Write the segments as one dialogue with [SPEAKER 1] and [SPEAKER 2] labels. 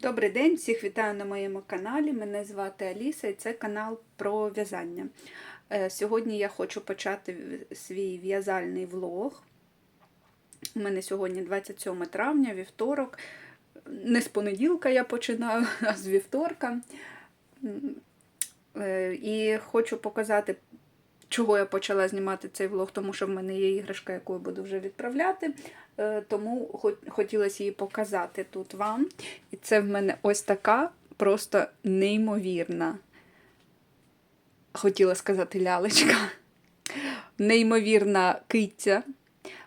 [SPEAKER 1] Добрий день, всіх вітаю на моєму каналі. Мене звати Аліса і це канал про в'язання. Е, Сьогодні я хочу почати свій в'язальний влог. У мене сьогодні 27 травня, вівторок. Не з понеділка я починаю, а з вівторка. Е, І хочу показати, чого я почала знімати цей влог, тому що в мене є іграшка, яку я буду вже відправляти. Е, Тому хо- хотілося її показати тут вам. І це в мене ось така просто неймовірна. Хотіла сказати лялечка. Неймовірна киця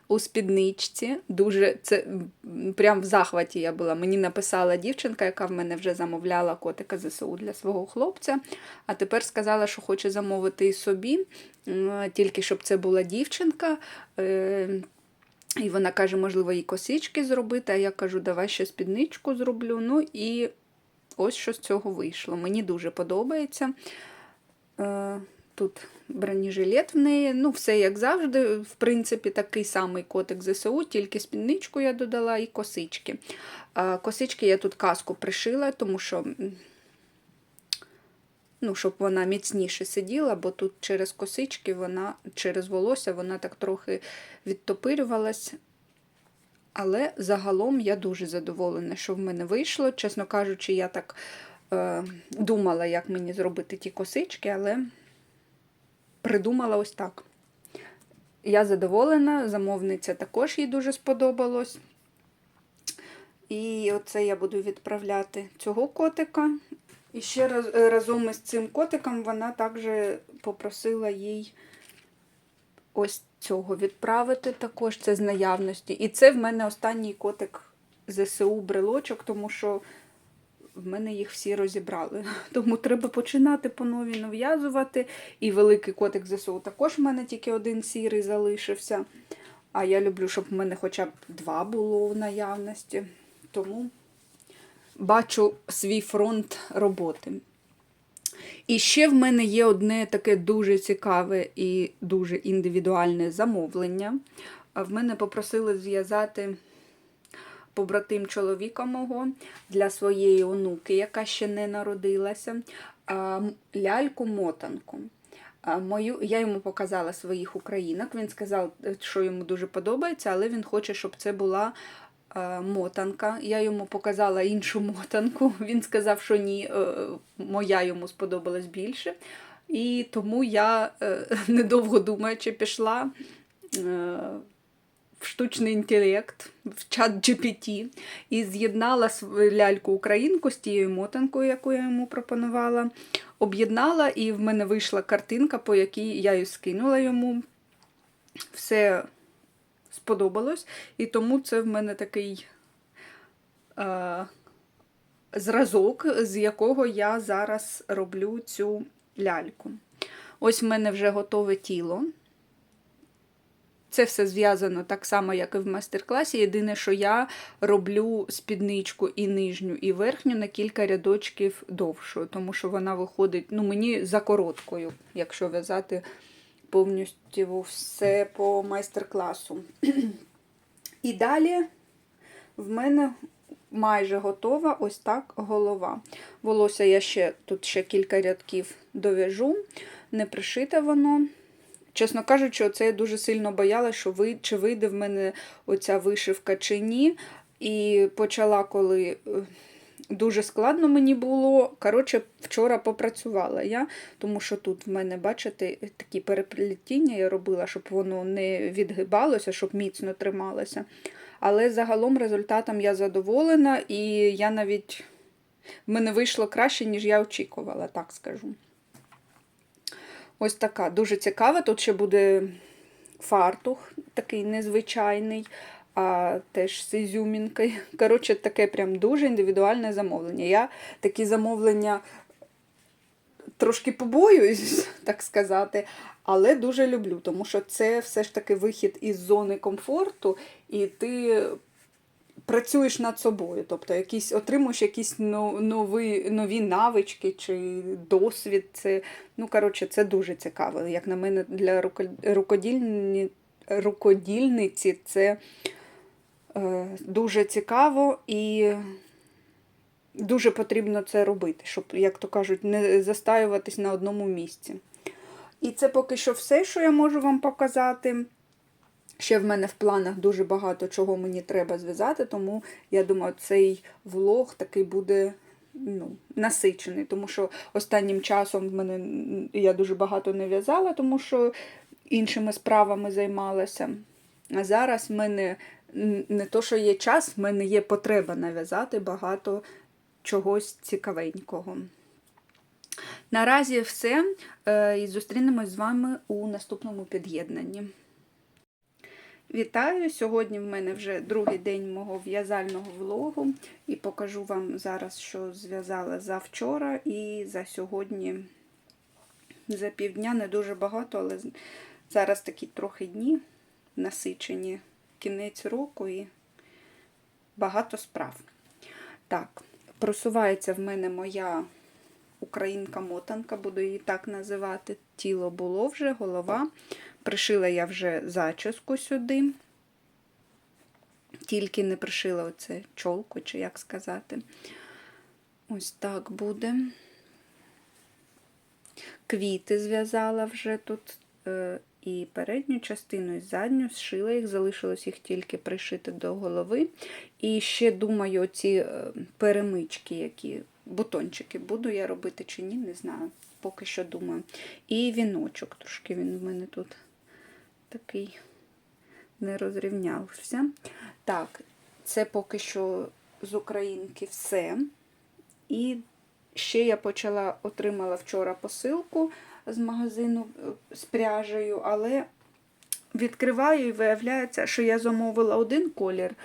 [SPEAKER 1] у спідничці. Дуже це прям в захваті я була. Мені написала дівчинка, яка в мене вже замовляла котика ЗСУ для свого хлопця. А тепер сказала, що хоче замовити і собі, тільки щоб це була дівчинка. І вона каже, можливо, їй косички зробити, а я кажу, давай ще спідничку зроблю. Ну і ось що з цього вийшло. Мені дуже подобається. Е, Тут бронежилет в неї, ну, все як завжди, в принципі, такий самий котик ЗСУ, тільки спідничку я додала і косички. Косички я тут каску пришила, тому що, ну, щоб вона міцніше сиділа, бо тут через косички, вона, через волосся вона так трохи відтопирювалась. Але загалом я дуже задоволена, що в мене вийшло. Чесно кажучи, я так е, думала, як мені зробити ті косички, але придумала ось так. Я задоволена, замовниця також їй дуже сподобалось. І оце я буду відправляти цього котика. І ще раз, е, разом із цим котиком вона також попросила їй ось цього відправити також, це з наявності. І це в мене останній котик ЗСУ брелочок, тому що в мене їх всі розібрали. Тому треба починати по нові нав'язувати. І великий котик ЗСУ також в мене тільки один сірий залишився. А я люблю, щоб в мене хоча б два було в наявності. Тому бачу свій фронт роботи. І ще в мене є одне таке дуже цікаве і дуже індивідуальне замовлення. В мене попросили зв'язати побратим чоловіка мого для своєї онуки, яка ще не народилася, ляльку-мотанку. Мою, я йому показала своїх українок. Він сказав, що йому дуже подобається, але він хоче, щоб це була мотанка. Я йому показала іншу мотанку. Він сказав, що ні, е, моя йому сподобалась більше. І тому я, е, недовго думаючи, пішла е, в штучний інтелект, в чат GPT, і з'єднала св- ляльку-українку з тією мотанкою, яку я йому пропонувала. Об'єднала, і в мене вийшла картинка, по якій я її скинула йому. Все сподобалось. І тому це в мене такий е, зразок, з якого я зараз роблю цю ляльку. Ось в мене вже готове тіло. Це все зв'язано так само, як і в майстер-класі. Єдине, що я роблю спідничку і нижню, і верхню на кілька рядочків довшою, тому що вона виходить ну, мені за короткою, якщо в'язати повністю все по майстер-класу. І далі в мене майже готова ось так голова. Волосся я ще тут ще кілька рядків дов'яжу, не пришите воно. Чесно кажучи, оце я дуже сильно боялася, що ви, чи вийде в мене оця вишивка чи ні. І почала, коли е, дуже складно мені було. Коротше, вчора попрацювала я, тому що тут в мене, бачите, такі переплетіння я робила, щоб воно не відгибалося, щоб міцно трималося. Але загалом результатом я задоволена, і я навіть в мене вийшло краще, ніж я очікувала, так скажу. Ось така дуже цікава. Тут ще буде фартух, такий незвичайний, а теж з ізюмінкою. Коротше, таке прям дуже індивідуальне замовлення. Я такі замовлення трошки побоююсь, так сказати, але дуже люблю, тому що це все ж таки вихід із зони комфорту, і ти працюєш над собою, тобто якісь, отримуєш якісь нові, нові навички чи досвід. Це, ну, коротше, це дуже цікаво. Як на мене, для рукодільні, рукодільниці це дуже цікаво і дуже потрібно це робити, щоб, як то кажуть, не застаюватись на одному місці. І це поки що все, що я можу вам показати. Ще в мене в планах дуже багато чого мені треба зв'язати, тому я думаю, цей влог такий буде ну, насичений, тому що останнім часом в мене я дуже багато не в'язала, тому що іншими справами займалася. А зараз в мене не то, що є час, в мене є потреба нав'язати багато чогось цікавенького. Наразі все. Е, І зустрінемось з вами у наступному під'єднанні. Вітаю! Сьогодні в мене вже другий день мого в'язального влогу, і покажу вам зараз, що зв'язала за вчора і за сьогодні. За півдня не дуже багато, але зараз такі трохи дні насичені. Кінець року і багато справ. Так, просувається в мене моя українка-мотанка, буду її так називати. Тіло було вже, голова. Пришила я вже зачіску сюди. Тільки не пришила оце чолку, чи як сказати. Ось так буде. Квіти зв'язала вже тут е, і передню частину, і задню, зшила їх, залишилось їх тільки пришити до голови. І ще думаю, ці е, перемички, які бутончики буду я робити чи ні, не знаю. Поки що думаю. І віночок, трошки він в мене тут такий не розрівнявся. Так, це поки що з українки все. І ще я почала, отримала вчора посилку з магазину е, з пряжею, але відкриваю і виявляється, що я замовила один колір,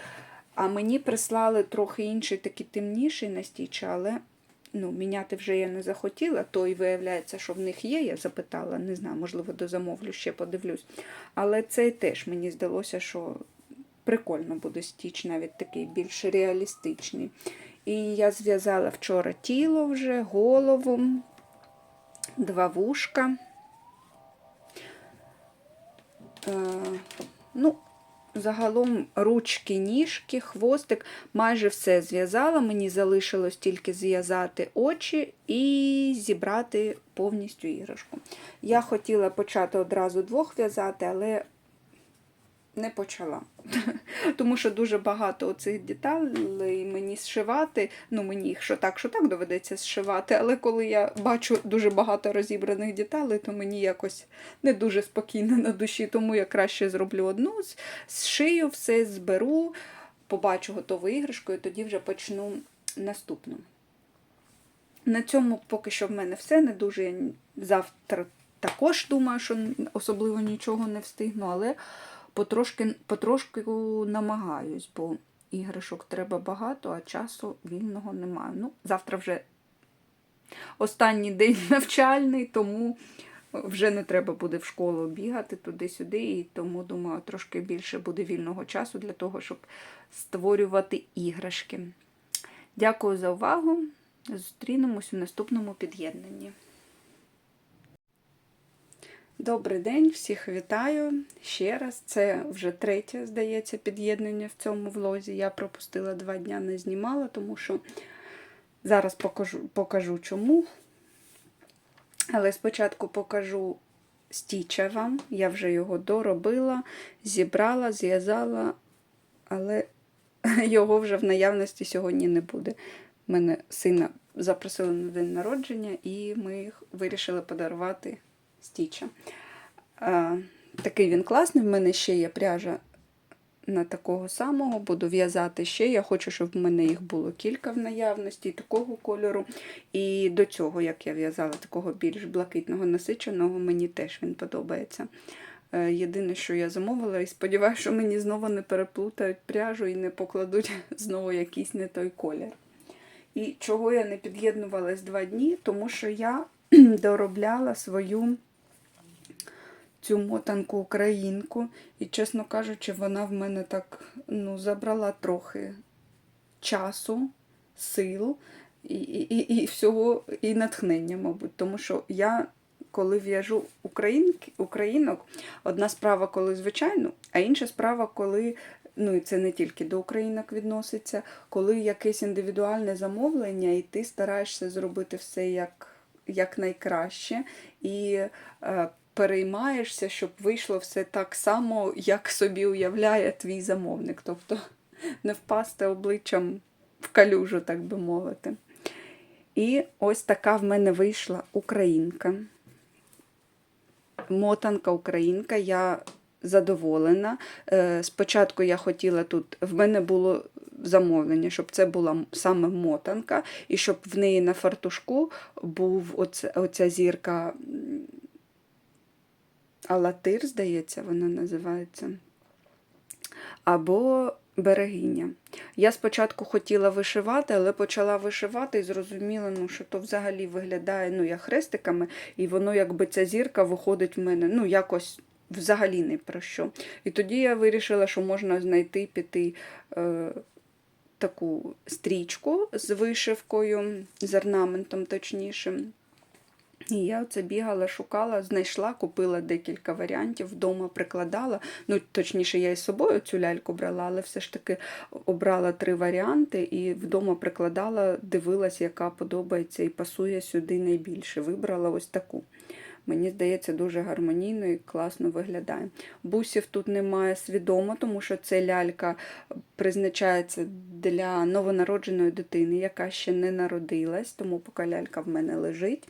[SPEAKER 1] а мені прислали трохи інший, такий темніший на стічі, але ну, міняти вже я не захотіла. Той виявляється, що в них є, я запитала, не знаю, можливо, дозамовлю, ще подивлюсь. Але цей теж мені здалося, що прикольно буде стіч, навіть такий більш реалістичний. І я зв'язала вчора тіло вже, голову, два вушка. Е, ну, загалом ручки, ніжки, хвостик, майже все зв'язала. Мені залишилось тільки зв'язати очі і зібрати повністю іграшку. Я хотіла почати одразу двох в'язати, але не почала. Тому що дуже багато оцих деталей мені зшивати. Ну, мені їх що так, що так доведеться зшивати, але коли я бачу дуже багато розібраних деталей, то мені якось не дуже спокійно на душі, тому я краще зроблю одну, зшию все, зберу, побачу готову іграшку і тоді вже почну наступну. На цьому поки що в мене все. Не дуже я завтра також думаю, що особливо нічого не встигну, але потрошки, потрошку намагаюсь, бо іграшок треба багато, а часу вільного немає. Ну, завтра вже останній день навчальний, тому вже не треба буде в школу бігати туди-сюди, і тому, думаю, трошки більше буде вільного часу для того, щоб створювати іграшки. Дякую за увагу. Зустрінемось у наступному під'єднанні. Добрий день, всіх вітаю ще раз. Це вже третє, здається, під'єднання в цьому влозі. Я пропустила два дня, не знімала, тому що зараз покажу, покажу чому. Але спочатку покажу стіча вам. Я вже його доробила, зібрала, зв'язала, але його вже в наявності сьогодні не буде. Мене сина запросили на день народження, і ми їх вирішили подарувати стіча. А, такий він класний. В мене ще є пряжа на такого самого, буду в'язати ще. Я хочу, щоб в мене їх було кілька в наявності, такого кольору. І до цього, як я в'язала, такого більш блакитного насиченого, мені теж він подобається. Е, Єдине, що я замовила, і сподіваюся, що мені знову не переплутають пряжу і не покладуть знову якийсь не той колір. І чого я не під'єднувалась два дні, тому що я доробляла свою цю мотанку українку. І, чесно кажучи, вона в мене так ну, забрала трохи часу, сил і, і, і, і всього, і натхнення, мабуть. Тому що я, коли в'яжу українок, одна справа, коли звичайну, а інша справа, коли ну і це не тільки до українок відноситься, коли якесь індивідуальне замовлення, і ти стараєшся зробити все як, як найкраще, і е, переймаєшся, щоб вийшло все так само, як собі уявляє твій замовник. Тобто не впасти обличчям в калюжу, так би мовити. І ось така в мене вийшла українка. Мотанка українка. Я задоволена. Е, Спочатку я хотіла тут, в мене було замовлення, щоб це була саме мотанка, і щоб в неї на фартушку був оце, оця зірка Алатир, здається, вона називається. Або берегиня. Я спочатку хотіла вишивати, але почала вишивати і зрозуміла, ну, що то взагалі виглядає ну, як хрестиками, і воно якби ця зірка виходить в мене ну, якось взагалі не про що. І тоді я вирішила, що можна знайти піти е, таку стрічку з вишивкою, з орнаментом точніше. І я оце бігала, шукала, знайшла, купила декілька варіантів, вдома прикладала. Ну, точніше, я із собою цю ляльку брала, але все ж таки обрала три варіанти і вдома прикладала, дивилась, яка подобається і пасує сюди найбільше. Вибрала ось таку. Мені здається, дуже гармонійно і класно виглядає. Бусів тут немає свідомо, тому що це лялька призначається для новонародженої дитини, яка ще не народилась, тому поки лялька в мене лежить.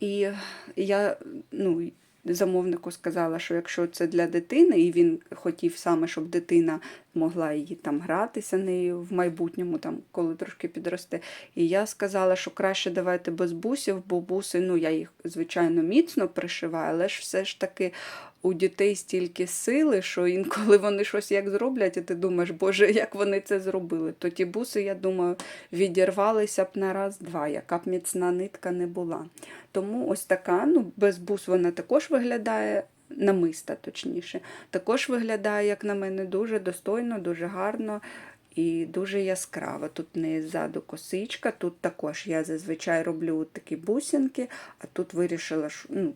[SPEAKER 1] І я ну, замовнику сказала, що якщо це для дитини, і він хотів саме, щоб дитина могла її там гратися нею в майбутньому, там, коли трошки підросте. І я сказала, що краще давайте без бусів, бо буси, ну я їх, звичайно, міцно пришиваю, але ж все ж таки у дітей стільки сили, що інколи вони щось як зроблять, і ти думаєш, боже, як вони це зробили. То ті буси, я думаю, відірвалися б на раз-два, яка б міцна нитка не була. Тому ось така, ну, без бус вона також виглядає. Намиста, точніше, також виглядає, як на мене, дуже достойно, дуже гарно і дуже яскраво. Тут в неї ззаду косичка, тут також я зазвичай роблю такі бусинки, а тут вирішила, що ну,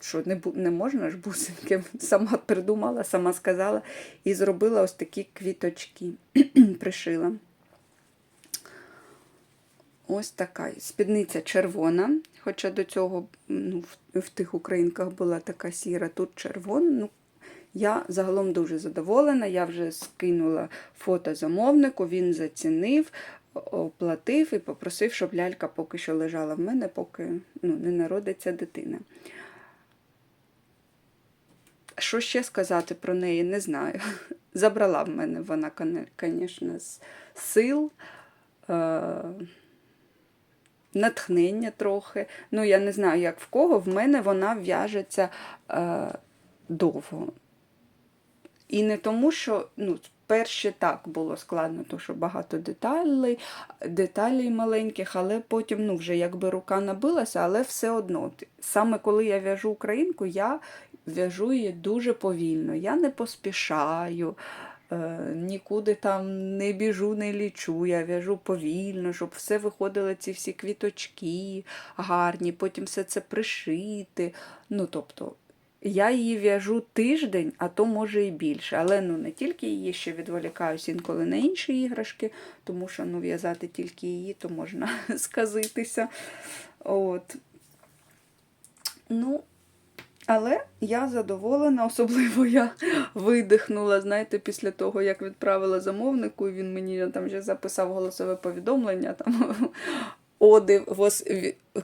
[SPEAKER 1] що не, не можна ж бусинки, сама придумала, сама сказала, і зробила ось такі квіточки, пришила. Ось така спідниця червона, хоча до цього ну, в, тих українках була така сіра, тут червона. Ну, я загалом дуже задоволена. Я вже скинула фото замовнику, він зацінив, оплатив і попросив, щоб лялька поки що лежала в мене, поки ну, не народиться дитина. Що ще сказати про неї, не знаю. Забрала в мене вона, звісно, з сил, е, натхнення трохи. Ну, я не знаю, як в кого, в мене вона в'яжеться е, довго. І не тому, що ну, перше так було складно, тому що багато деталей, деталей маленьких, але потім ну, вже якби рука набилася, але все одно. Саме коли я в'яжу українку, я в'яжу її дуже повільно. Я не поспішаю, е, нікуди там не біжу, не лічу. Я в'яжу повільно, щоб все виходило, ці всі квіточки гарні, потім все це пришити. Ну, тобто, я її в'яжу тиждень, а то може і більше. Але ну не тільки її ще відволікаюсь інколи на інші іграшки, тому що ну, в'язати тільки її, то можна сказитися. От. Ну, але я задоволена, особливо я видихнула, знаєте, після того, як відправила замовнику, і він мені там вже записав голосове повідомлення, там оди, вос...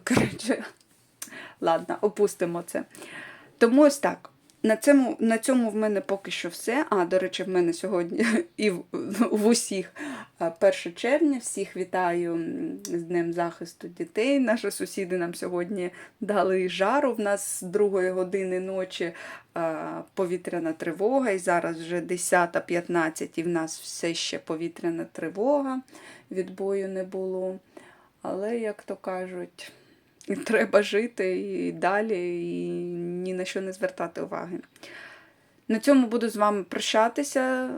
[SPEAKER 1] коротше, ладно, опустимо це. Тому ось так. На цьому, на цьому в мене поки що все. А, до речі, в мене сьогодні і в, в усіх 1 червня. Всіх вітаю з Днем захисту дітей. Наші сусіди нам сьогодні дали жару. В нас з другої години ночі повітряна тривога, і зараз вже 10.15 і в нас все ще повітряна тривога. Відбою не було. Але, як то кажуть, треба жити і далі, і ні на що не звертати уваги. На цьому буду з вами прощатися.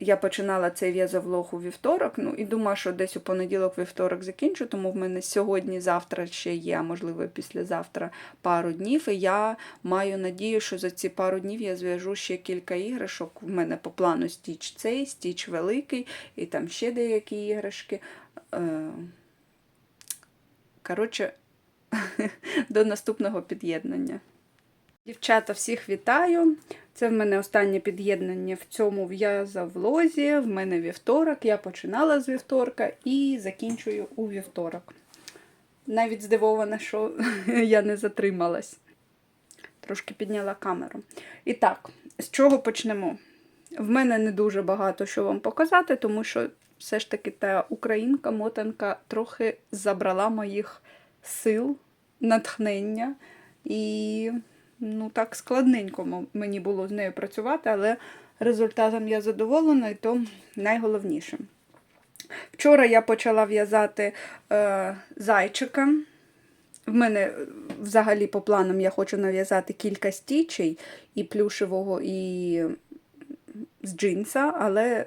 [SPEAKER 1] я починала цей в'язовлог у вівторок, ну і думаю, що десь у понеділок, вівторок закінчу, тому в мене сьогодні, завтра ще є, а можливо, післязавтра пару днів. І я маю надію, що за ці пару днів я зв'яжу ще кілька іграшок. В мене по плану стіч цей, стіч великий, і там ще деякі іграшки. Е, Коротше, до наступного під'єднання. Дівчата, всіх вітаю! Це в мене останнє під'єднання в цьому в'язовлозі. В мене вівторок. Я починала з вівторка і закінчую у вівторок. Навіть здивована, що я не затрималась. Трошки підняла камеру. І так, з чого почнемо? В мене не дуже багато що вам показати, тому що все ж таки та українка, мотанка трохи забрала моїх сил, натхнення. І ну так складненько мені було з нею працювати, але результатом я задоволена, і то найголовніше. Вчора я почала в'язати е, зайчика. В мене е, взагалі по планам я хочу нав'язати кілька стічей і плюшевого, і з джинса, але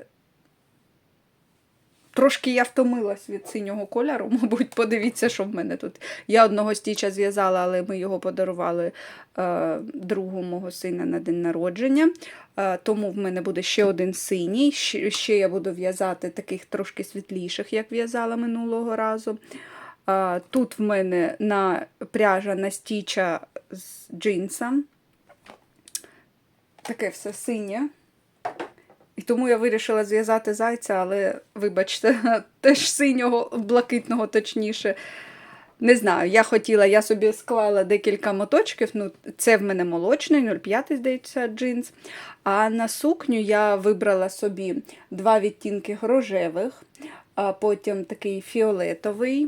[SPEAKER 1] трошки я втомилась від синього кольору. Мабуть, подивіться, що в мене тут. Я одного стіча зв'язала, але ми його подарували е, другу мого сина на день народження. Е, тому в мене буде ще один синій. Ще, ще я буду в'язати таких трошки світліших, як в'язала минулого разу. Е, тут в мене на пряжа на стіча з джинса. Таке все синє. І тому я вирішила зв'язати зайця, але, вибачте, теж синього, блакитного, точніше. Не знаю, я хотіла, я собі склала декілька моточків. Ну, це в мене молочний, 0,5, здається, джинс. А на сукню я вибрала собі два відтінки рожевих, а потім такий фіолетовий.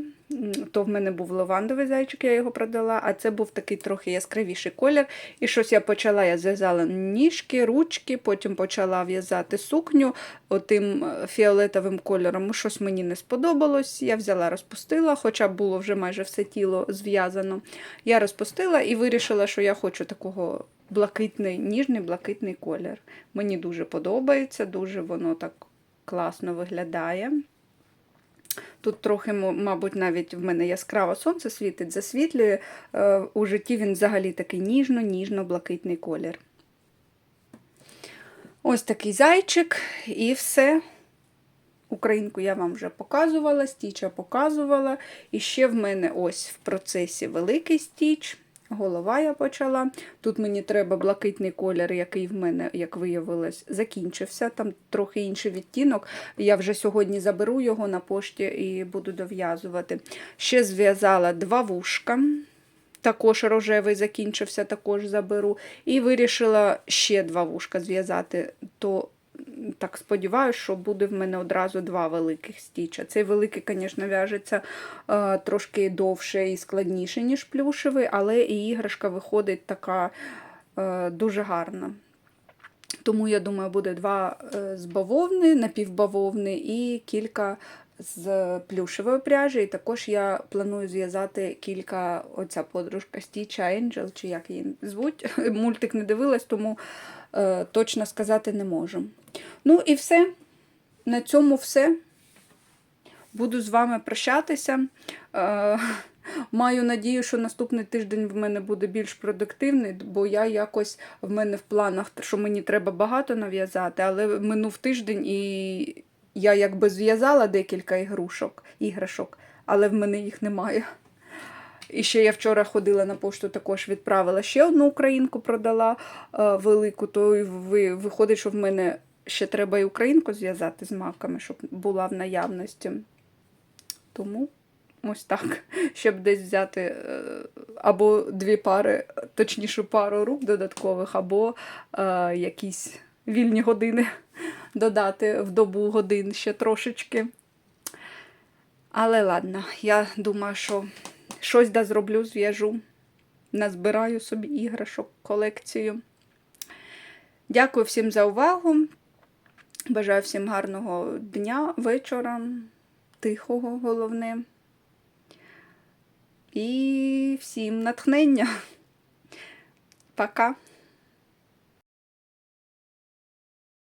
[SPEAKER 1] То в мене був лавандовий зайчик, я його продала, а це був такий трохи яскравіший колір. І щось я почала, я зв'язала ніжки, ручки, потім почала в'язати сукню отим е, фіолетовим кольором. Щось мені не сподобалось. Я взяла, розпустила, хоча було вже майже все тіло зв'язано. Я розпустила і вирішила, що я хочу такого блакитний, ніжний блакитний колір. Мені дуже подобається, дуже воно так класно виглядає. Тут трохи, мабуть, навіть в мене яскраво сонце світить, засвітлює. Е, У житті він взагалі такий ніжно-ніжно-блакитний колір. Ось такий зайчик, і все. Українку я вам вже показувала, стіча показувала. І ще в мене ось в процесі великий стіч. Голова я почала. Тут мені треба блакитний колір, який в мене, як виявилось, закінчився. Там трохи інший відтінок. Я вже сьогодні заберу його на пошті і буду дов'язувати. Ще зв'язала два вушка. Також рожевий закінчився, також заберу. І вирішила ще два вушка зв'язати. То так сподіваюся, що буде в мене одразу два великих стіча. Цей великий, звісно, в'яжеться е, трошки довше і складніше, ніж плюшевий, але і іграшка виходить така е, дуже гарна. Тому, я думаю, буде два е, з бавовни, напівбавовни і кілька з плюшевої пряжі. І також я планую зв'язати кілька, оця подружка Stitch Angel, чи як її звуть. Мультик не дивилась, тому точно сказати не можу. Ну і все. На цьому все. Буду з вами прощатися. Е, Маю надію, що наступний тиждень в мене буде більш продуктивний, бо я якось в мене в планах, що мені треба багато нав'язати, але минув тиждень і я якби зв'язала декілька ігрушок, іграшок, але в мене їх немає. І ще я вчора ходила на пошту, також відправила ще одну українку, продала е, велику, то виходить, що в мене ще треба і українку зв'язати з маками, щоб була в наявності. Тому ось так, щоб десь взяти е, або дві пари, точніше, пару рук додаткових, або е, якісь вільні години додати в добу годин ще трошечки. Але ладно, я думаю, що щось да зроблю, зв'яжу, назбираю собі іграшок, колекцію. Дякую всім за увагу. Бажаю всім гарного дня, вечора, тихого, головне. І всім натхнення. Пока.